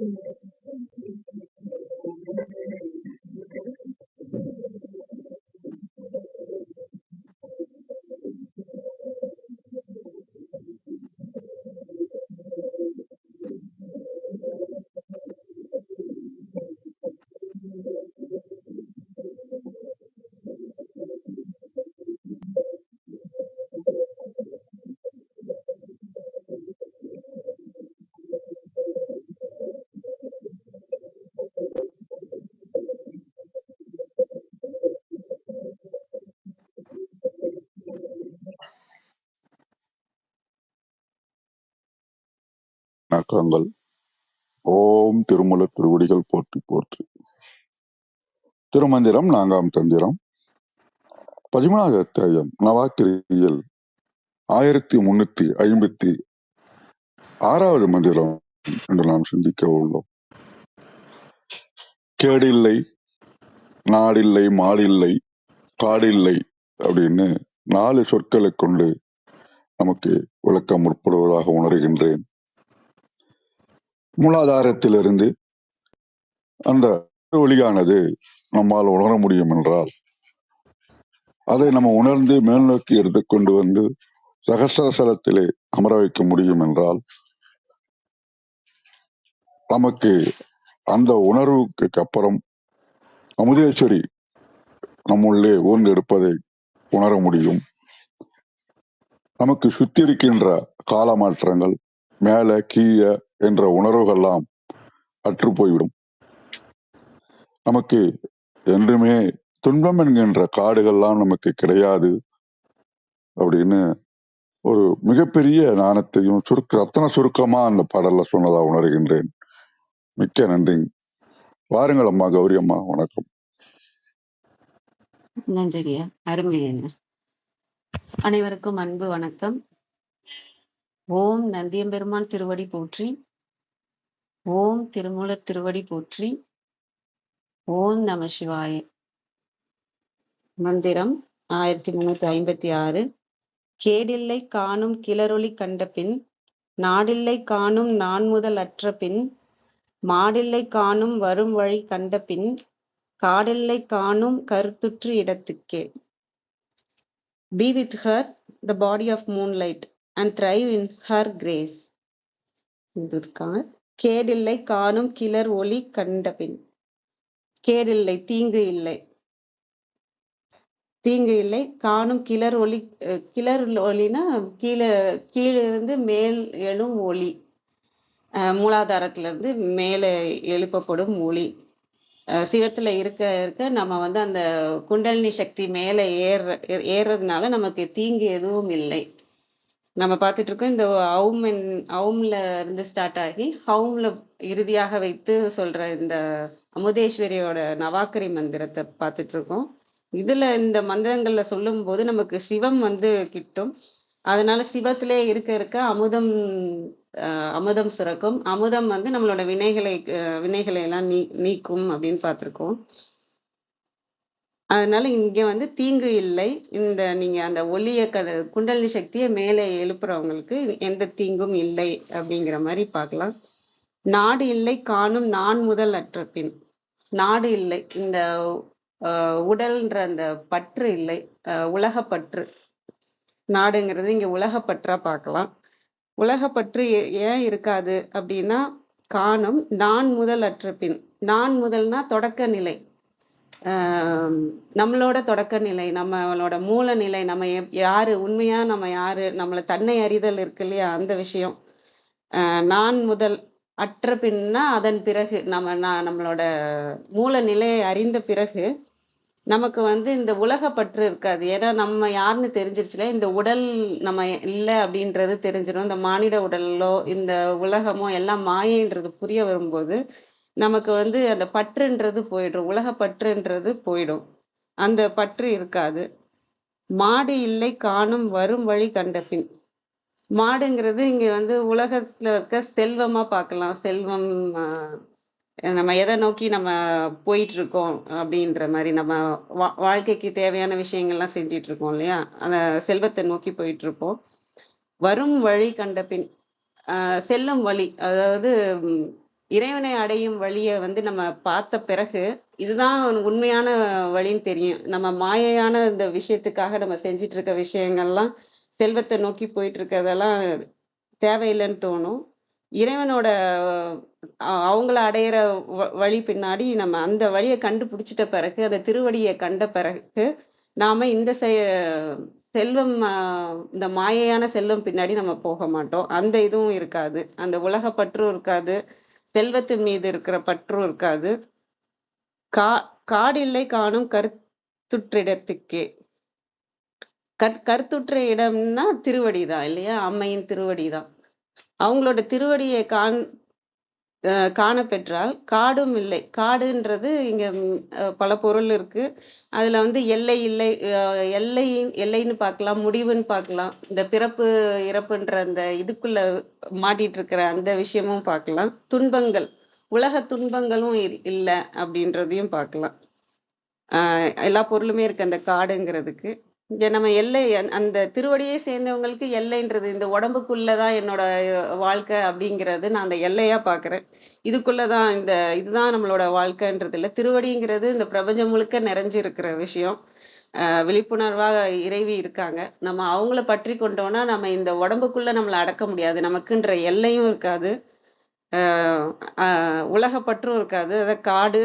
in the வணக்கங்கள் ஓம் திருமல திருவடிகள் போற்றி போற்றி. திருமந்திரம் நான்காம் தந்திரம். பதிமூணாவது அத்தியாயம். நவாக்கிரியில் ஆயிரத்தி முன்னூத்தி ஐம்பத்தி ஆறாவது மந்திரம் என்று நாம் சிந்திக்க உள்ளோம். கேடில்லை நாடில்லை மாடில்லை காடில்லை அப்படின்னு நாலு சொற்களை கொண்டு நமக்கு விளக்கம் முற்படுவதாக உணர்கின்றேன். மூலாதாரத்திலிருந்து அந்த ஒளியானது நம்மால் உணர முடியும் என்றால் அதை நம்ம உணர்ந்து மேல் நோக்கி எடுத்துக்கொண்டு வந்து சகசரசலத்திலே அமர வைக்க முடியும் என்றால் நமக்கு அந்த உணர்வுக்கு அப்புறம் அமுதேஸ்வரி நம்முள்ளே ஊர்ந்தெடுப்பதை உணர முடியும். நமக்கு சுத்தி இருக்கின்ற கால மாற்றங்கள் மேல கீழே என்ற உணர்வுகள்லாம் அற்று போய்விடும். நமக்கு என்றுமே துன்பம் என்கின்ற காடுகள்லாம் நமக்கு கிடையாது அப்படின்னு ஒரு மிகப்பெரிய நாணத்தையும் சுருக்க ரத்தன சுருக்கமா அந்த பாடல்ல சொன்னதா உணர்கின்றேன். மிக்க நன்றி. வாருங்கள் அம்மா கௌரி அம்மா வணக்கம். அருமை அனைவருக்கும் அன்பு வணக்கம். ஓம் நந்தியம்பெருமான் திருவடி போற்றி. ஓம் திருமூலர் திருவடி போற்றி. ஓம் நம சிவாய. மந்திரம் ஆயிரத்தி முன்னூத்தி ஐம்பத்தி ஆறு. கேடில்லை காணும் கிளரொளி கண்ட பின் நாடில்லை காணும் நான் முதல் அற்ற பின் மாடில்லை காணும் வரும் வழி கண்ட பின் காடில்லை காணும் கருத்துற்று இடத்துக்கே. Be with her the body of moonlight and thrive in her grace கேடில்லை காணும் கிளர் ஒளி கண்டபின். கேடில்லை தீங்கு இல்லை. தீங்கு இல்லை காணும் கிளர் ஒளி கிளர் ஒளினா கீழே கீழே இருந்து மேல் எழும் ஒளி. மூலாதாரத்திலிருந்து மேலே எழுப்பப்படும் ஒளி. சிவத்துல இருக்க இருக்க நம்ம வந்து அந்த குண்டலினி சக்தி மேலே ஏற ஏறுறதுனால நமக்கு தீங்கு எதுவும் இல்லை. நம்ம பார்த்துட்டு இருக்கோம் இந்த அவும் அவும்ல இருந்து ஸ்டார்ட் ஆகி ஹவும்ல இறுதியாக வைத்து சொல்ற இந்த அமுதேஸ்வரியோட நவாக்கரி மந்திரத்தை பார்த்துட்டு இருக்கோம் இதுல இந்த மந்திரங்கள்ல சொல்லும் போது நமக்கு சிவம் வந்து கிட்டும். அதனால சிவத்திலே இருக்க இருக்க அமுதம் அமுதம் சுரக்கும். அமுதம் வந்து நம்மளோட வினைகளை வினைகளை எல்லாம் நீ நீக்கும் அப்படின்னு பார்த்துருக்கோம். அதனால இங்க வந்து தீங்கு இல்லை. இந்த நீங்க அந்த ஒளிய க குண்டலினி சக்தியை மேலே எழுப்புறவங்களுக்கு எந்த தீங்கும் இல்லை அப்படிங்கிற மாதிரி பார்க்கலாம். நாடு இல்லை காணும் நான் முதல் அற்ற பின். நாடு இல்லை. இந்த உடல்ன்ற அந்த பற்று இல்லை. உலகப்பற்று நாடுங்கிறது இங்க உலகப்பற்றா பார்க்கலாம். உலகப்பற்று ஏன் இருக்காது அப்படின்னா காணும் நான் முதல் அற்ற பின். நான் முதல்னா தொடக்க நிலை. நம்மளோட தொடக்க நிலை நம்மளோட மூல நிலை நம்ம யாரு உண்மையா நம்ம யாரு நம்மள தன்னை அறிதல் இருக்கு இல்லையா அந்த விஷயம். நான் முதல் அற்ற பின்னா அதன் பிறகு நம்ம நான் நம்மளோட மூல நிலையை அறிந்த பிறகு நமக்கு வந்து இந்த உலக பற்று இருக்காது. ஏன்னா நம்ம யாருன்னு தெரிஞ்சிருச்சுல இந்த உடல் நம்ம இல்லை அப்படின்றது தெரிஞ்சிடும் இந்த மானிட உடலோ இந்த உலகமோ எல்லாம் மாயன்றது புரிய வரும்போது நமக்கு வந்து அந்த பற்றுன்றது போயிடும். உலக பற்றுன்றது போயிடும். அந்த பற்று இருக்காது. மாடு இல்லை காணும் வரும் வழி கண்ட பின். மாடுங்கிறது இங்க வந்து உலகத்துல இருக்க செல்வமா பார்க்கலாம். செல்வம் நம்ம எதை நோக்கி நம்ம போயிட்டு இருக்கோம் அப்படின்ற மாதிரி நம்ம வா வாழ்க்கைக்கு தேவையான விஷயங்கள்லாம் செஞ்சிட்டு இருக்கோம் இல்லையா? அந்த செல்வத்தை நோக்கி போயிட்டு இருப்போம் வரும் வழி கண்ட பின் செல்லும் வழி அதாவது இறைவனை அடையும் வழியை வந்து நம்ம பார்த்த பிறகு இதுதான் உண்மையான வழின்னு தெரியும். நம்ம மாயையான இந்த விஷயத்துக்காக நம்ம செஞ்சிட்டு இருக்க விஷயங்கள்லாம் செல்வத்தை நோக்கி போயிட்டு இருக்கிறதெல்லாம் தேவையில்லைன்னு தோணும். இறைவனோட அவங்கள அடையிற வ- வழி பின்னாடி நம்ம அந்த வழியை கண்டுபிடிச்சிட்ட பிறகு அந்த திருவடியை கண்ட பிறகு நாம இந்த செ- செல்வம் இந்த மாயையான செல்வம் பின்னாடி நம்ம போக மாட்டோம். அந்த இதுவும் இருக்காது. அந்த உலகப்பற்றும் இருக்காது. செல்வத்தின் மீது இருக்கிற பற்றும் இருக்காது. கா காடில்லை காணும் கருத்துற்றிடத்துக்கே. கற் கருத்துற்ற இடம்னா திருவடி தான் இல்லையா? அம்மையின் திருவடி தான் அவங்களோட திருவடியை காண் காணப்பெற்றால் காடும் இல்லை. காடுன்றது இங்க பல பொருள் இருக்கு. அதுல வந்து எல்லை இல்லை எல்லையின் எல்லை எல்லைன்னு பார்க்கலாம் முடிவுன்னு பார்க்கலாம். இந்த பிறப்பு இறப்புன்ற அந்த இதுக்குள்ள மாட்டிட்டு இருக்கிற அந்த விஷயமும் பார்க்கலாம். துன்பங்கள் உலக துன்பங்களும் இல்- இல்லை அப்படின்றதையும் பார்க்கலாம். எல்லா பொருளுமே இருக்கு அந்த காடுங்கிறதுக்கு. இங்க நம்ம எல்லை அந்த- அந்த சேர்ந்தவங்களுக்கு எல்லைன்றது இந்த உடம்புக்குள்ளதான் என்னோட வாழ்க்கை அப்படிங்கிறது நான் அந்த எல்லையா பாக்குறேன். இதுக்குள்ளதான் இந்த இதுதான் நம்மளோட வாழ்க்கைன்றது இல்ல. திருவடிங்கிறது இந்த பிரபஞ்சம் முழுக்க நிறைஞ்சு இருக்கிற விஷயம். ஆஹ் விழிப்புணர்வா இறைவி இருக்காங்க. நம்ம அவங்கள பற்றி கொண்டோம்னா நம்ம இந்த உடம்புக்குள்ள நம்மளை அடக்க முடியாது. நமக்குன்ற எல்லையும் இருக்காது. உலகப்பற்றும் இருக்காது. அதை காடு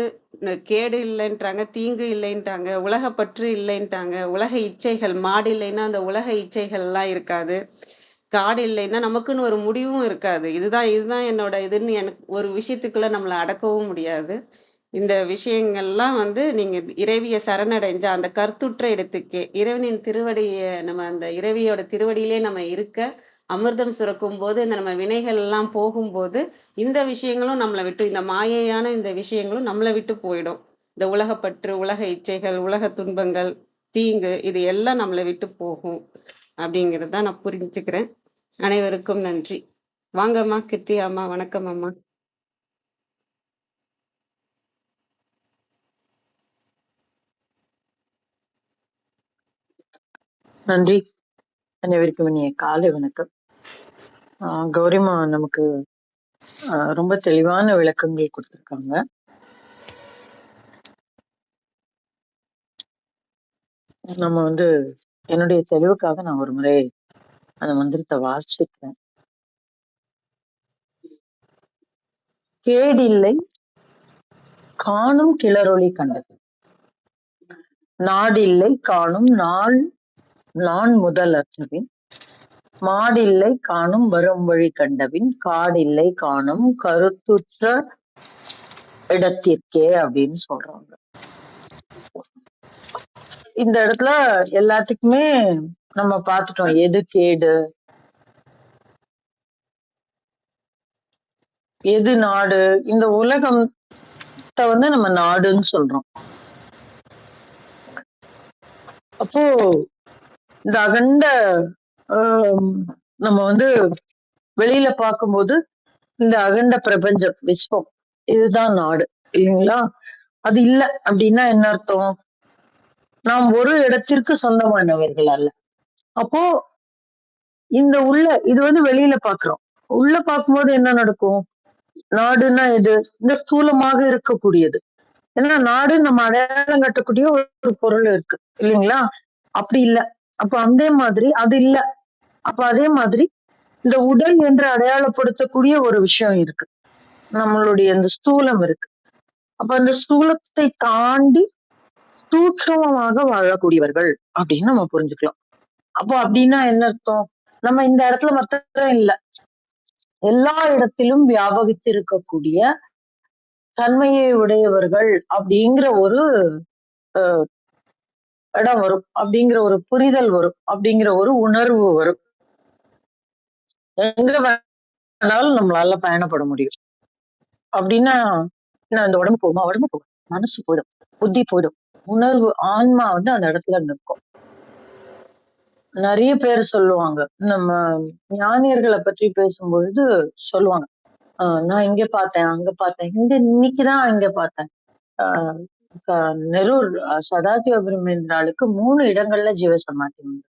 கேடு இல்லைன்றாங்க தீங்கு இல்லைன்றாங்க உலகப்பற்று இல்லைன்ட்டாங்க உலக இச்சைகள் மாடு இல்லைன்னா அந்த உலக இச்சைகள்லாம் இருக்காது. காடு இல்லைன்னா நமக்குன்னு ஒரு முடிவும் இருக்காது. இதுதான் இதுதான் என்னோட இதுன்னு எனக்கு ஒரு விஷயத்துக்குள்ள நம்மளை அடக்கவும் முடியாது. இந்த விஷயங்கள்லாம் வந்து நீங்க இறைவிய சரணடைஞ்சா அந்த கருத்துற்ற இடத்துக்கே இறைவனின் திருவடியை நம்ம அந்த இறைவியோட திருவடியிலே நம்ம இருக்க அமிர்தம் சுரக்கும் போது இந்த நம்ம வினைகள் எல்லாம் போகும்போது இந்த விஷயங்களும் நம்மளை விட்டு இந்த மாயையான இந்த விஷயங்களும் நம்மளை விட்டு போயிடும். இந்த உலகப்பற்று உலக இச்சைகள் உலக துன்பங்கள் தீங்கு இது எல்லாம் நம்மளை விட்டு போகும். அப்படிங்கிறத நான் புரிஞ்சுக்கிறேன். அனைவருக்கும் நன்றி. வாங்கம்மா கிருத்தி அம்மா வணக்கம் அம்மா. நன்றி. அனைவருக்கும் இனிய காலை வணக்கம். கௌரிமா நமக்கு ஆஹ் ரொம்ப தெளிவான விளக்கங்கள் கொடுத்திருக்காங்க. நம்ம வந்து என்னுடைய தெளிவுக்காக நான் ஒரு முறை அந்த மந்திரத்தை வாசிக்கிறேன். கேடில்லை காணும் கிளறொளி கண்டது. நாடில்லை காணும் நாள் நான் முதல் அற்றவின் மாடில்லை காணும் வரும் வழி கண்டபின் காடில்லை காணும் கருத்துற்ற இடத்திற்கே அப்படின்னு சொல்றாங்க. இந்த இடத்துல எல்லாத்துக்குமே நம்ம பார்த்துட்டோம் எது கேடு? எது நாடு? இந்த உலகத்தை வந்து நம்ம நாடுன்னு சொல்றோம். அப்போ இந்த அகண்ட நம்ம வந்து வெளியில பார்க்கும்போது இந்த அகண்ட பிரபஞ்சம் விஸ்வம் இதுதான் நாடு இல்லைங்களா? அது இல்லை அப்படின்னா என்ன அர்த்தம்? நாம் ஒரு இடத்திற்கு சொந்தமானவர்கள் அல்ல. அப்போ இந்த உள்ள இது வந்து வெளியில பாக்குறோம் உள்ள பார்க்கும்போது என்ன நடக்கும்? நாடுன்னா இது இந்த ஸ்தூலமாக இருக்கக்கூடியது. ஏன்னா நாடு நம்ம அடையாளம் கட்டக்கூடிய ஒரு பொருள் இருக்கு இல்லைங்களா? அப்படி இல்லை. அப்ப அந்த மாதிரி அது இல்ல. அப்ப அதே மாதிரி இந்த உடல் என்று அடையாளப்படுத்தக்கூடிய ஒரு விஷயம் இருக்கு. நம்மளுடைய இந்த ஸ்தூலம் இருக்கு. அப்ப அந்த ஸ்தூலத்தை தாண்டி சூட்சமமாக வாழக்கூடியவர்கள் அப்படின்னு நம்ம புரிஞ்சுக்கலாம். அப்போ அப்படின்னா என்ன அர்த்தம்? நம்ம இந்த இடத்துல மாத்திரம் இல்ல. எல்லா இடத்திலும் வியாபகித்து இருக்கக்கூடிய தன்மையை உடையவர்கள் அப்படிங்கிற ஒரு அஹ், இடம் வரும். அப்படிங்கிற ஒரு புரிதல் வரும். அப்படிங்கிற ஒரு உணர்வு வரும். எங்க வேணாலும் நம்மளால பயணப்பட முடியும். அப்படின்னா அந்த உடம்பு போகுமா? உடம்பு போகும்? மனசு போயிடும். புத்தி போயிடும். உணர்வு ஆன்மா வந்து அந்த இடத்துல நிற்கும். நிறைய பேர் சொல்லுவாங்க. நம்ம ஞானியர்களை பற்றி பேசும்பொழுது சொல்லுவாங்க. ஆஹ் நான் இங்க பார்த்தேன் அங்க பார்த்தேன். இங்க இன்னைக்குதான் இங்க பார்த்தேன். ஆஹ் நெரூர் சதாசிவ பிரம்மேந்திராளுக்கு மூணு இடங்கள்ல ஜீவசமாதி உண்டு.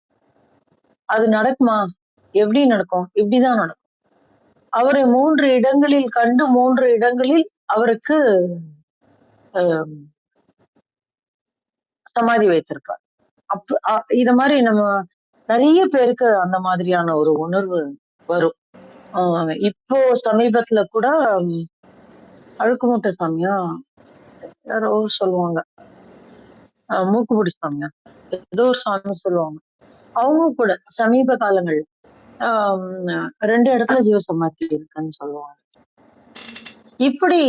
அது நடக்குமா? எப்படி நடக்கும்? இப்படிதான் நடக்கும். அவரை மூன்று இடங்களில் கண்டு மூன்று இடங்களில் அவருக்கு ஆஹ், சமாதி வைத்திருப்பார். அப்ப இத மாதிரி நம்ம நிறைய பேருக்கு அந்த மாதிரியான ஒரு உணர்வு வரும். ஆஹ் இப்போ சமீபத்துல கூட அழுக்குமூட்ட சாமியா யாரோ சொல்லுவாங்க. ஆஹ் சாமியா ஏதோ சாமி சொல்லுவாங்க. அவங்க கூட சமீப காலங்கள் ரெண்டு இடத்துல ஜீவசமாதி இருக்குன்னு சொல்லுவாங்க. இப்படி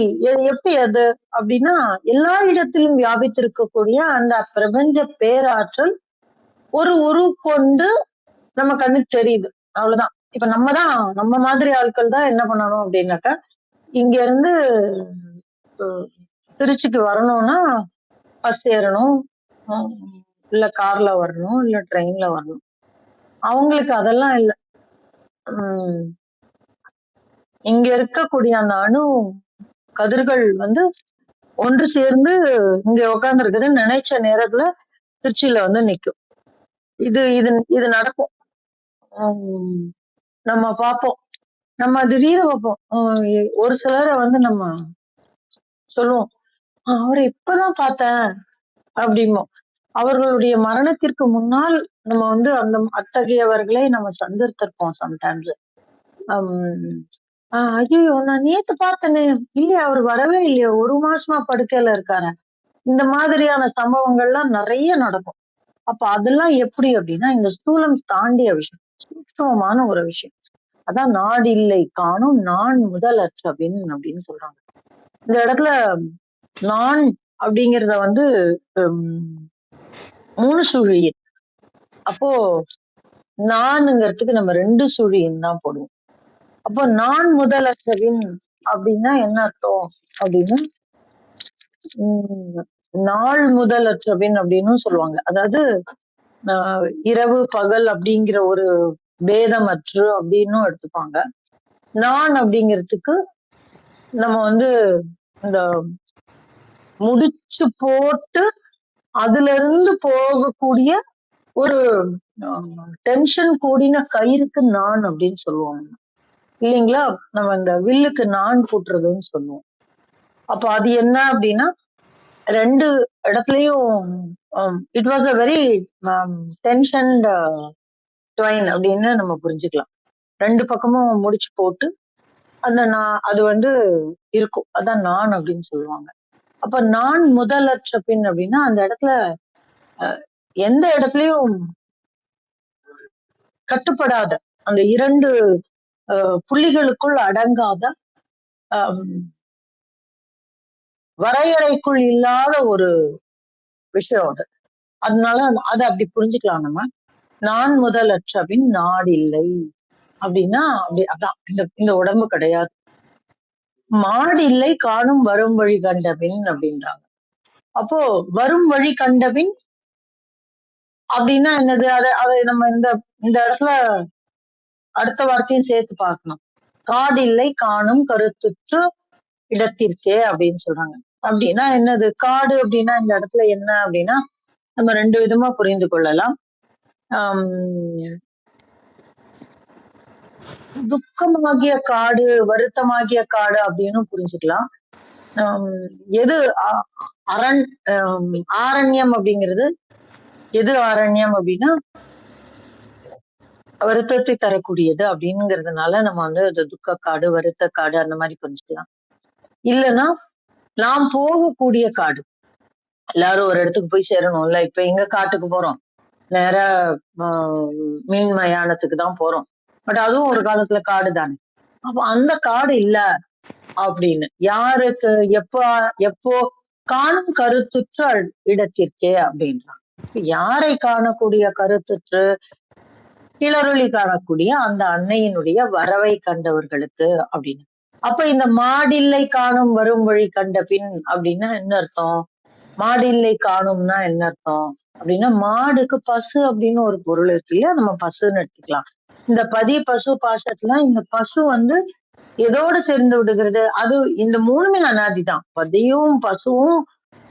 எப்படி அது? அப்படின்னா எல்லா இடத்திலும் வியாபித்திருக்கக்கூடிய அந்த பிரபஞ்ச பேராற்றல் ஒரு உரு கொண்டு நம்ம கண்ணுக்கு தெரியுது. அவ்வளவுதான். இப்ப நம்ம தான் நம்ம மாதிரி ஆட்கள் தான் என்ன பண்ணணும் அப்படின்னாக்கா இங்க இருந்து திருச்சிக்கு வரணும்னா பஸ் ஏறணும். உம், இல்ல கார்ல வரணும் இல்ல ட்ரெயின்ல வரணும். அவங்களுக்கு அதெல்லாம் இல்ல. உம் இங்க இருக்கக்கூடிய அந்த அணு கதிர்கள் வந்து ஒன்று சேர்ந்து இங்க உட்கார்ந்திருக்குதுன்னு நினைச்ச நேரத்துல திருச்சியில வந்து நிக்கும். இது இது இது நடக்கும். உம் நம்ம பார்ப்போம். நம்ம திடீர்னு பார்ப்போம். எ- ஒரு சிலரை வந்து நம்ம சொல்லுவோம் அவரை இப்பதான் பார்த்தேன் அப்படிம்போம். அவர்களுடைய மரணத்திற்கு முன்னால் நம்ம வந்து அந்த அத்தகையவர்களை நம்ம சந்தித்திருப்போம் சம்டைம்ஸ் ஐயோ நான் நேத்து பார்த்தேனே. இல்லையா அவர் வரவே இல்லையா. ஒரு மாசமா படுக்கையில இருக்காரு. இந்த மாதிரியான சம்பவங்கள்லாம் நிறைய நடக்கும். அப்ப அதெல்லாம் எப்படி அப்படின்னா இந்த ஸ்தூலம் தாண்டிய விஷயம். சூட்சமமான ஒரு விஷயம். அதான் நாடு இல்லை காணும் நான் முதல் அற்று அப்படின்னு சொல்றாங்க. இந்த இடத்துல நான் அப்படிங்கிறத வந்து மூணு சுழியின் அப்போ நானுங்கிறதுக்கு நம்ம ரெண்டு சுழியின் தான் போடுவோம். அப்போ நான் முதலற்றவின் அப்படின்னா என்ன அர்த்தம்? அப்படின்னு நாள் நாள் முதலற்றவின் அப்படின்னு சொல்லுவாங்க. அதாவது ஆஹ் இரவு பகல் அப்படிங்கிற ஒரு பேதமற்று அப்படின்னும் எடுத்துப்பாங்க. நான் அப்படிங்கிறதுக்கு நம்ம வந்து இந்த முடிச்சு போட்டு அதுல இருந்து போகக்கூடிய ஒரு டென்ஷன் கூடின கயிறுக்கு நான் அப்படின்னு சொல்லுவோம். இல்லைங்களா? நம்ம இந்த வில்லுக்கு நான் கூட்டுறதுன்னு சொல்லுவோம். அப்ப அது என்ன அப்படின்னா ரெண்டு இடத்துலயும் it was a very tension twine அப்படின்னு நம்ம புரிஞ்சுக்கலாம். ரெண்டு பக்கமும் முடிச்சு போட்டு அந்த நான் அது வந்து இருக்கும். அதான் நான் அப்படின்னு சொல்லுவாங்க. அப்ப நான் முதலற்ற பின் அப்படின்னா அந்த இடத்துல எந்த இடத்துலயும் கட்டுப்படாத அந்த இரண்டு புள்ளிகளுக்குள் அடங்காத வரையறைக்குள் இல்லாத ஒரு விஷயம் அது. அதனால அதை அப்படி புரிஞ்சுக்கலாம் நம்ம. நான் முதலற்றவின் நாடில்லை. அப்படின்னா அப்படி அதான் இந்த இந்த உடம்பு கிடையாது. மாடில்லை காணும் வரும் வழி கண்டபின் அப்படின்றாங்க. அப்போ வரும் வழி கண்டபின் அப்படின்னா என்னது? அதை அதை நம்ம இந்த இந்த இடத்துல அடுத்த வார்த்தையும் சேர்த்து பார்க்கணும். காடில்லை காணும் கருத்துற்று இடத்திற்கே அப்படின்னு சொல்றாங்க. அப்படின்னா என்னது? காடு அப்படின்னா இந்த இடத்துல என்ன அப்படின்னா நம்ம ரெண்டு விதமா புரிந்து கொள்ளலாம். ஆஹ் துக்கமாகிய காடு வருத்தமாகிய காடு அப்படின்னு புரிஞ்சுக்கலாம். எது அரண் ஆரண்யம் அப்படிங்கிறது? எது ஆரண்யம் அப்படின்னா வருத்தத்தை தரக்கூடியது அப்படிங்கிறதுனால நம்ம வந்து இந்த துக்க காடு வருத்த காடு அந்த மாதிரி புரிஞ்சுக்கலாம். இல்லைன்னா நாம் போகக்கூடிய காடு. எல்லாரும் ஒரு இடத்துக்கு போய் சேரணும்ல. இப்ப எங்க காட்டுக்கு போறோம்? நேரா ஆஹ், மின் மயானத்துக்கு தான் போறோம். பட் அதுவும் ஒரு காலத்துல காடு தானே அப்ப அந்த காடு இல்ல அப்படின்னு யாருக்கு எப்போ எப்போ காணும் கருத்துற்று இடத்திற்கே அப்படின்றாங்க யாரை காணக்கூடிய கருத்துற்று? கிளறொளி காணக்கூடிய அந்த அன்னையினுடைய வரவை கண்டவர்களுக்கு அப்படின்னு. அப்ப இந்த மாடில்லை காணும் வரும் வழி கண்ட பின் அப்படின்னா என்ன அர்த்தம்? மாடில்லை காணும்னா என்ன அர்த்தம்? அப்படின்னா மாடுக்கு பசு அப்படின்னு ஒரு பொருள் இருக்கு இல்லையா? நம்ம பசுன்னு எடுத்துக்கலாம். இந்த பதி பசு பாசத்துல இந்த பசு வந்து எதோடு சேர்ந்து விடுகிறது? அது இந்த மூணுமே அனாதிதான். பதியும் பசுவும்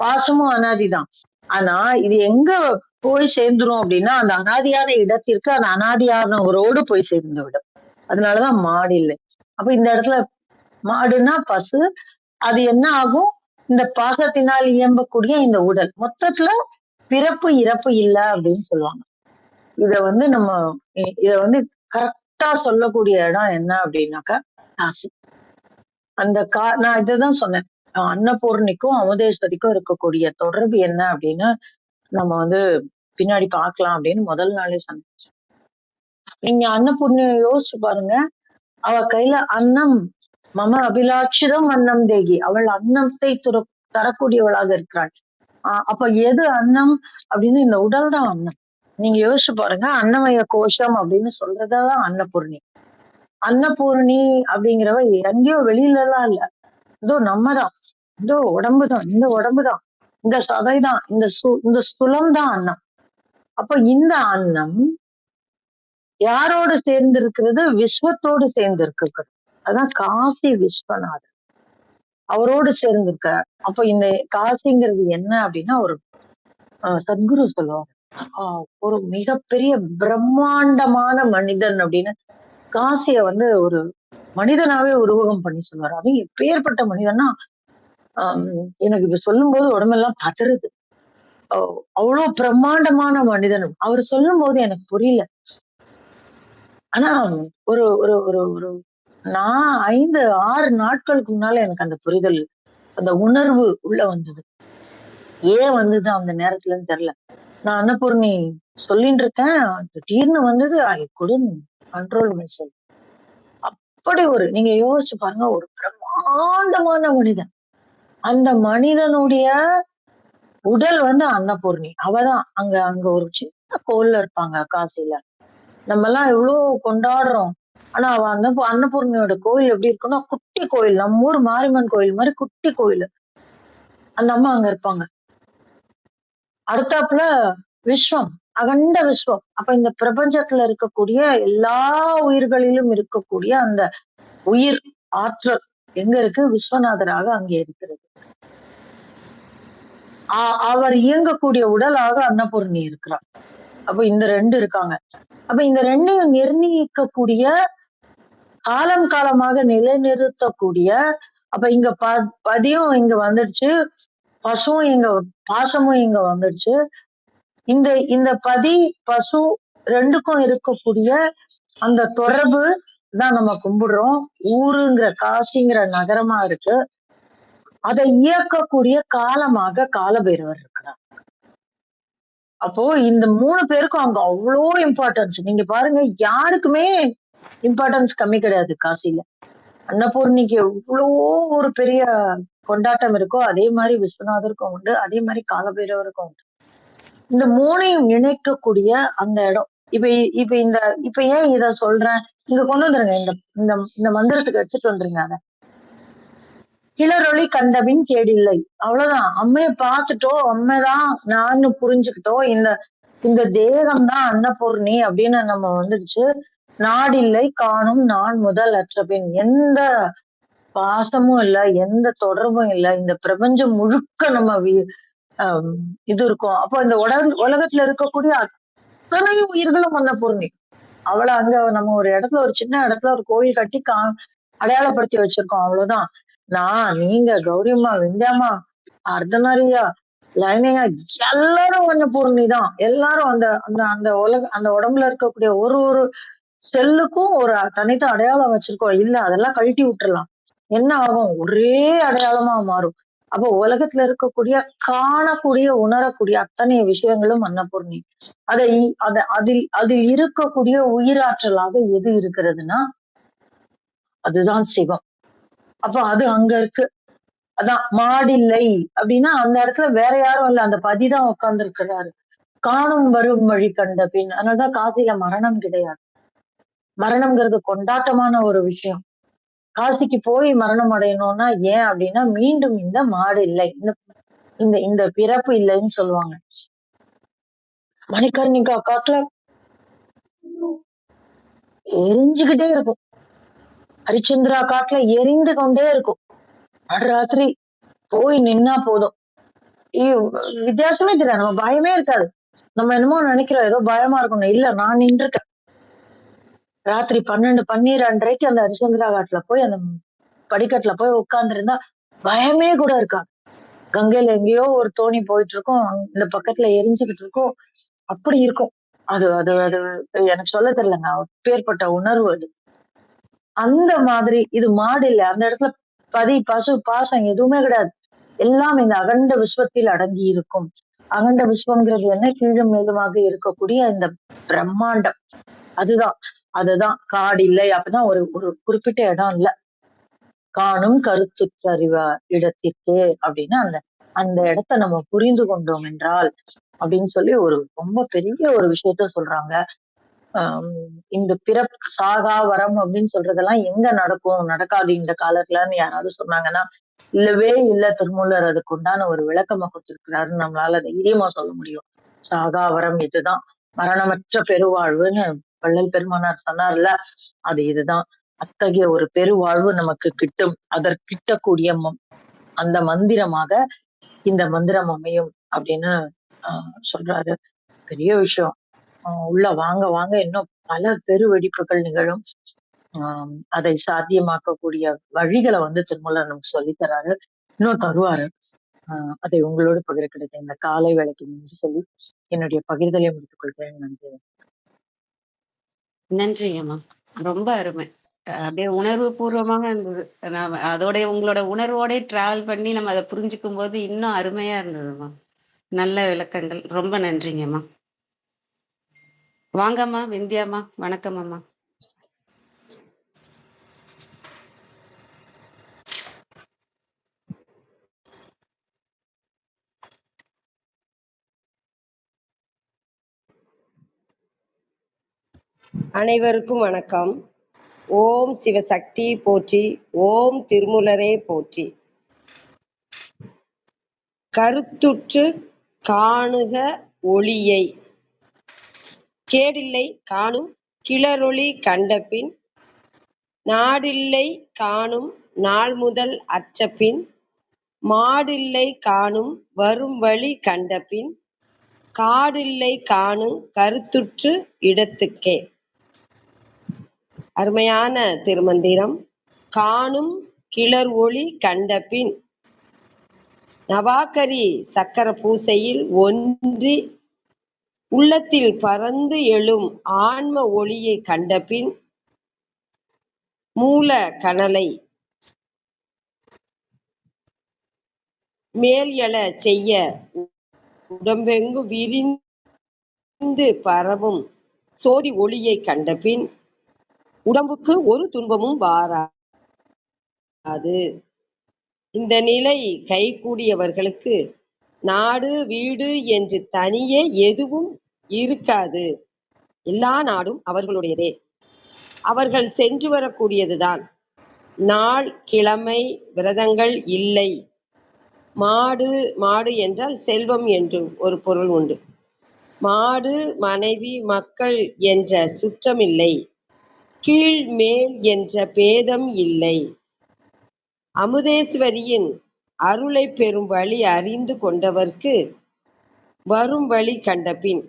பாசமும் அனாதிதான். ஆனா இது எங்க போய் சேர்ந்துரும் அப்படின்னா அந்த அனாதியான இடத்திற்கு அந்த அனாதியானவரோடு போய் சேர்ந்து விடும். அதனாலதான் மாடு இல்லை. அப்ப இந்த இடத்துல மாடுனா பசு. அது என்ன ஆகும்? இந்த பாசத்தினால் இயம்பக்கூடிய இந்த உடல். மொத்தத்துல பிறப்பு இறப்பு இல்லை அப்படின்னு சொல்லுவாங்க. இத வந்து நம்ம இத வந்து கரெக்டா சொல்லக்கூடிய இடம் என்ன அப்படின்னாக்கா காசி. அந்த கா நான் இதுதான் சொன்னேன். அன்னபூர்ணிக்கும் அமுதேஸ்வரிக்கும் இருக்கக்கூடிய தொடர்பு என்ன அப்படின்னு நம்ம வந்து பின்னாடி பார்க்கலாம் அப்படின்னு முதல் நாளே சொன்னேன். நீங்க அன்னபூர்ணிய யோசிச்சு பாருங்க. அவ கையில அன்னம் மம அபிலாட்சிதம் அன்னம் தேகி. அவள் அன்னத்தை துற தரக்கூடியவளாக இருக்கிறாள். ஆஹ் அப்ப எது அன்னம் அப்படின்னு இந்த உடல் தான் அன்னம். நீங்க யோசிச்சு பாருங்க அன்னமய கோஷம் அப்படின்னு சொல்றதுதான் அன்னபூர்ணி. அன்னபூர்ணி அப்படிங்கிறவ எங்கேயோ வெளியில எல்லாம் இல்ல. இதோ நம்மதான் இதோ உடம்புதான் இந்த உடம்புதான் இந்த சதைதான் இந்த சு இந்த ஸ்துலம் தான் அன்னம். அப்ப இந்த அன்னம் யாரோடு சேர்ந்து இருக்கிறது விஸ்வத்தோடு சேர்ந்து இருக்கிறது அதான் காசி விஸ்வநாதர். அவரோடு சேர்ந்திருக்க. அப்ப இந்த காசிங்கிறது என்ன அப்படின்னா ஒரு சத்குரு சொல்லுவார் ஆஹ் ஒரு மிகப்பெரிய பிரம்மாண்டமான மனிதன் அப்படின்னு காசிய வந்து ஒரு மனிதனாவே உருவகம் பண்ணி சொல்லுவார். அது எப்பேற்பட்ட மனிதன்னா ஆஹ் எனக்கு சொல்லும் சொல்லும்போது உடம்பெல்லாம் பதறுது அஹ் அவ்வளவு பிரம்மாண்டமான மனிதன். அவர் சொல்லும் போது எனக்கு புரியல. ஆனா ஒரு ஒரு ஒரு ஒரு நான் ஐந்து ஆறு நாட்களுக்கு முன்னால எனக்கு அந்த புரிதல் அந்த உணர்வு உள்ள வந்தது. ஏன் வந்தது அந்த நேரத்துலன்னு தெரியல. நான் அன்னபூர்ணி சொல்லிட்டு இருக்கேன். திடீர்னு வந்தது. ஐ குடன் கண்ட்ரோல் மைசெல் அப்படி ஒரு நீங்க யோசிச்சு பாருங்க ஒரு பிரம்மாண்டமான மனிதன். அந்த மனிதனுடைய உடல் வந்து அன்னபூர்ணி. அவதான். அங்க அங்க ஒரு சின்ன கோல்ல இருப்பாங்க காசில நம்ம எல்லாம் எவ்வளவு கொண்டாடுறோம். ஆனா அவ அந்த அன்னபூர்ணியோட கோயில் எப்படி இருக்குன்னா குட்டி கோயில் நம்ம ஊர் மாரியம்மன் கோயில் மாதிரி குட்டி கோயில் அந்த அம்மா அங்க இருப்பாங்க. அடுத்தாப்புல விஸ்வம் அகண்ட விஸ்வம். அப்ப இந்த பிரபஞ்சத்துல இருக்கக்கூடிய எல்லா உயிர்களிலும் இருக்கக்கூடிய அந்த உயிர் ஆற்றல் எங்க இருக்கு? விஸ்வநாதராக அங்கே இருக்கிறது. அவர் இயங்கக்கூடிய உடலாக அன்னபூர்ணி இருக்கிறார். அப்ப இந்த ரெண்டு இருக்காங்க. அப்ப இந்த ரெண்டையும் நிர்ணயிக்கக்கூடிய காலம் காலமாக நிலைநிறுத்தக்கூடிய அப்ப இங்க ப பதியம் இங்க வந்துடுச்சு. பசுவும் இங்க பாசமும் இங்க வந்துடுச்சு இந்த இந்த பதி பசு ரெண்டுக்கும் இருக்கக்கூடிய அந்த தொடர்பு தான் நம்ம கும்பிடுறோம். ஊருங்கிற காசிங்கிற நகரமா இருக்கு. அதை இயக்கக்கூடிய காலமாக காலபைரவர் இருக்கிறார். அப்போ இந்த மூணு பேருக்கும் அங்க அவ்வளோ இம்பார்ட்டன்ஸ் நீங்க பாருங்க யாருக்குமே இம்பார்ட்டன்ஸ் கம்மி கிடையாது காசில அன்னபூர்ணிக்கு எவ்வளோ ஒரு பெரிய கொண்டாட்டம் இருக்கோ அதே மாதிரி விஸ்வநாதருக்கும் உண்டு. அதே மாதிரி காலபைரவருக்கும் உண்டு. இந்த மூணையும் இணைக்கக்கூடிய அந்த இடம். இப்ப இப்ப இந்த இப்ப ஏன் இத சொல்றேன்? இங்க கொண்டு வந்துருங்க. இந்த இந்த இந்த மந்திரத்துக்கு வச்சுட்டு வந்துருங்க அத. கிளரொளி கண்டபின் கேடில்லை. அவ்வளவுதான். அம்மைய பார்த்துட்டோ அம்மைதான் நான் புரிஞ்சுக்கிட்டோம் இந்த இந்த தேகம் தான் அன்னபூர்ணி அப்படின்னு நம்ம வந்துடுச்சு நாடில்லை காணும் நான் முதல் அற்றபின். எந்த பாசமும் இல்ல எந்த தொடர்பும் இல்ல. இந்த பிரபஞ்சம் முழுக்க நம்ம வி- இது இருக்கும். அப்போ இந்த உலகத்துல இருக்கக்கூடிய அத்தனை உயிர்களும் அன்னபூர்ணி அவளை அங்க நம்ம ஒரு இடத்துல ஒரு சின்ன இடத்துல ஒரு கோயில் கட்டி கா அடையாளப்படுத்தி வச்சிருக்கோம். அவ்வளவுதான். நான் நீங்க கௌரியம்மா விந்தியம்மா அர்த்தநாரியா லைனையா எல்லாரும் அன்னபூர்ணி தான் எல்லாரும் அந்த அந்த அந்த உலக அந்த உடம்புல இருக்கக்கூடிய ஒரு ஒரு செல்லுக்கும் ஒரு தனித்த அடையாளம் வச்சிருக்கோம். இல்ல அதெல்லாம் கழட்டி விட்டுறலாம். என்ன ஆகும்? ஒரே அடையாளமா மாறும். அப்போ உலகத்துல இருக்கக்கூடிய காணக்கூடிய உணரக்கூடிய அத்தனை விஷயங்களும் அன்னபூர்ணி. அதை அத அதில் அதில் இருக்கக்கூடிய உயிராற்றலாக எது இருக்கிறதுனா அதுதான் சிவம். அப்ப அது அங்க இருக்கு. அதான் மாடில்லை அப்படின்னா அந்த இடத்துல வேற யாரும் இல்ல. அந்த பதிதான் உட்கார்ந்து இருக்கிறாரு காணும் வரும் வழி கண்ட பின். அதனாலதான் காசில மரணம் கிடையாது. மரணம்ங்கிறது கொண்டாட்டமான ஒரு விஷயம். காசிக்கு போய் மரணம் அடையணும்னா ஏன் அப்படின்னா மீண்டும் இந்த மாடு இல்லை. இந்த இந்த இந்த பிறப்பு இல்லைன்னு சொல்லுவாங்க. மணிக்கர்ணிகா காட்டுல எரிஞ்சுக்கிட்டே இருக்கும். ஹரிச்சந்திரா காட்டுல எரிந்து கொண்டே இருக்கும். நடுராத்திரி போய் நின்னா போதும். ஐயோ, வித்தியாசமே தெரியாது நம்ம பயமே இருக்காது. நம்ம என்னமோ நினைக்கிறோம் ஏதோ பயமா இருக்கணும். இல்ல நான் நின்றுட்டேன். ராத்திரி பன்னெண்டு பன்னிரண்டரைக்கு அந்த ஹரிச்சந்திரா காட்டுல போய் அந்த படிக்கட்டுல போய் உட்கார்ந்திருந்தா பயமே கூட இருக்காது. கங்கையில எங்கேயோ ஒரு தோணி போயிட்டு இருக்கும் இந்த பக்கத்துல எரிஞ்சுக்கிட்டு இருக்கும் அப்படி இருக்கும். அது அது அது எனக்கு சொல்ல தெரியலங்க பேர்பட்ட உணர்வு அது. அந்த மாதிரி இது மாடு இல்ல அந்த இடத்துல பதி பசு பாசம் எதுவுமே கிடையாது. எல்லாம் இந்த அகண்ட விஸ்வத்தில் அடங்கி இருக்கும். அகண்ட விஸ்வங்கிறது என்ன? கீழும் மேலுமாக இருக்கக்கூடிய இந்த பிரம்மாண்டம். அதுதான். அதுதான் காடு இல்லை அப்பதான் ஒரு ஒரு குறிப்பிட்ட இடம் இல்ல. காணும் கருத்துற்றறிவ இடத்திற்கு அப்படின்னு அந்த அந்த இடத்த நம்ம புரிந்து கொண்டோம் என்றால் அப்படின்னு சொல்லி ஒரு ரொம்ப பெரிய ஒரு விஷயத்த சொல்றாங்க. ஆஹ் இந்த பிறப்பு சாகா வரம் அப்படின்னு சொல்றதெல்லாம் எங்க நடக்கும்? நடக்காது இந்த காலத்துலன்னு யாராவது சொன்னாங்கன்னா இல்லவே இல்ல திருமூலர் அதுக்கு உண்டான ஒரு விளக்கமா கொடுத்திருக்கிறாருன்னு நம்மளால தைரியமா சொல்ல முடியும். சாகா வரம் இதுதான். மரணமற்ற பெருவாழ்வுன்னு வள்ளல் பெருமானார் சொன்னார்ல அது இதுதான். அத்தகைய ஒரு பெருவாழ்வு நமக்கு கிட்டும். அதற்கிட்டக்கூடிய அந்த மந்திரமாக இந்த மந்திரம் அமையும் அப்படின்னு ஆஹ் சொல்றாரு. பெரிய விஷயம். உள்ள வாங்க வாங்க இன்னும் பல பெரு வெடிப்புகள் நிகழும். ஆஹ் அதை சாத்தியமாக்கக்கூடிய வழிகளை வந்து திருமூலர் நமக்கு சொல்லித்தராரு இன்னும் தருவாரு. ஆஹ் அதை உங்களோடு பகிர கிடைத்த இந்த காலை வேலைக்கு நன்றி சொல்லி என்னுடைய பகிர்தலை முடித்துக் கொள்கிறேன். நன்றி. நன்றிங்கம்மா ரொம்ப அருமை. அப்படியே உணர்வு பூர்வமாக இருந்தது. நாம அதோட உங்களோட உணர்வோட டிராவல் பண்ணி நம்ம அதை புரிஞ்சுக்கும் போது இன்னும் அருமையா இருந்ததும்மா நல்ல விளக்கங்கள். ரொம்ப நன்றிங்கம்மா வாங்கம்மா விந்தியாம்மா. வணக்கம் அம்மா. அனைவருக்கும் வணக்கம். ஓம் சிவசக்தி போற்றி ஓம் திருமுலரே போற்றி. கருத்துற்று காணுக ஒளியை. கேடில்லை காணும் கிளரொளி கண்டபின் நாடில்லை காணும் நாள் முதல் அற்றபின் மாடில்லை காணும் வரும் வழி கண்டபின் காடில்லை காணும் கருத்துற்று இடத்துக்கே. அருமையான திருமந்திரம். காணும் கிளர் ஒளி கண்டபின். நவாகரி சக்கர பூசையில் ஒன்றி உள்ளத்தில் பறந்து எழும் ஆன்ம ஒளியை கண்டபின். மூல கனலை மேல் எழ செய்ய உடம்பெங்கு விரிந்து பரவும் சோதி ஒளியை கண்டபின். உடம்புக்கு ஒரு துன்பமும் வாராது. இந்த நிலை கைகூடியவர்களுக்கு நாடு வீடு என்று தனியே எதுவும் இருக்காது. எல்லா நாடும் அவர்களுடையதே. அவர்கள் சென்று வரக்கூடியதுதான். நாள் கிழமை விரதங்கள் இல்லை. மாடு மாடு என்றால் செல்வம் என்று ஒரு பொருள் உண்டு. மாடு மனைவி மக்கள் என்ற சுற்றமில்லை. கீழ் மேல் என்ற பேதம் இல்லை. அமுதேஸ்வரியின் அருளை பெறும் வழி அறிந்து கொண்டவர்க்கு வரும் வழி கண்டபின்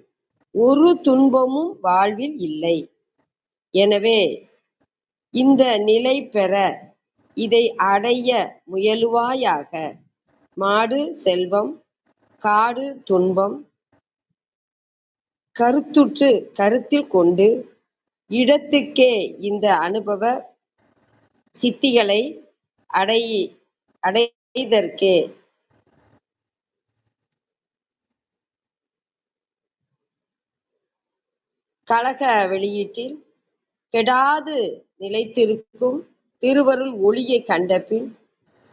ஒரு துன்பமும் வாழ்வில் இல்லை. எனவே இந்த நிலை பெற இதை அடைய முயலுவாயாக. மாடு செல்வம் காடு துன்பம் கருத்துற்று கருத்தில் கொண்டு இடத்துக்கே இந்த அனுபவ சித்திகளை அடை அடைதற்கே. கழக வெளியீட்டில் கெடாது நிலைத்திருக்கும் திருவருள் ஒளியை கண்டபின்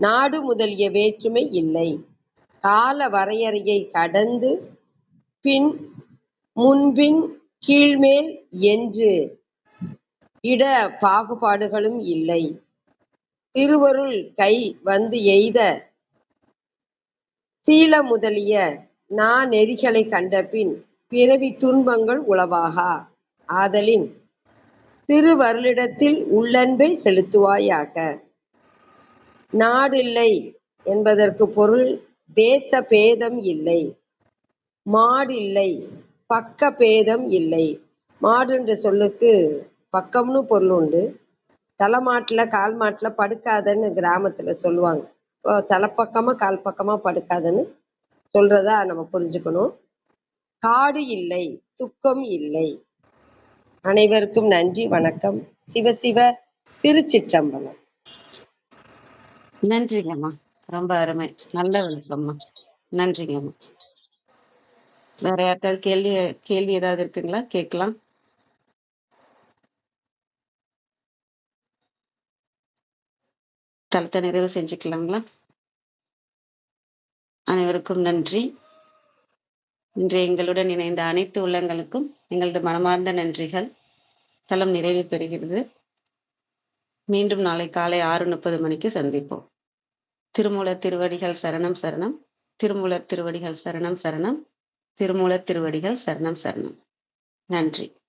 நாடு முதலிய வேற்றுமை இல்லை. கால வரையறையை கடந்து பின் முன்பின் கீழ்மேல் என்று இட பாகுபாடுகளும் இல்லை. திருவருள் கை வந்து எய்த சீல முதலிய நா நெறிகளை கண்டபின் பிறவி துன்பங்கள் உளவாகா? ஆதலின் திருவருளிடத்தில் உள்ளன்பை செலுத்துவாயாக. நாடில்லை என்பதற்கு பொருள் தேச பேதம் இல்லை. மாடில்லை பக்க பேதம் இல்லை. மாடு என்ற சொல்லுக்கு பக்கம்னு பொருள் உண்டு. தலைமாட்டில் கால் மாட்டில் படுக்காதன்னு கிராமத்தில் சொல்லுவாங்க. தலைப்பக்கமாக கால் பக்கமாக படுக்காதன்னு சொல்கிறதா நம்ம புரிஞ்சுக்கணும். காடு இல்லை துக்கம் இல்லை. அனைவருக்கும் நன்றி வணக்கம். சிவசிவ திருச்சிற்றம்பலம். நன்றிங்கம்மா ரொம்ப அருமை. நல்ல விளக்கம்மா நன்றிங்கம்மா வேற யாருக்காவது கேள்வி கேள்வி ஏதாவது இருக்குங்களா? கேட்கலாம். தளத்தை நிறைவு செஞ்சுக்கலாங்களா? அனைவருக்கும் நன்றி. இன்று எங்களுடன் இணைந்த அனைத்து உள்ளங்களுக்கும் எங்களது மனமார்ந்த நன்றிகள். தளம் நிறைவு பெறுகிறது. மீண்டும் நாளை காலை ஆறு முப்பது மணிக்கு சந்திப்போம். திருமூல திருவடிகள் சரணம் சரணம். திருமூலர் திருவடிகள் சரணம் சரணம். திருமூலர் திருவடிகள் சரணம் சரணம். நன்றி.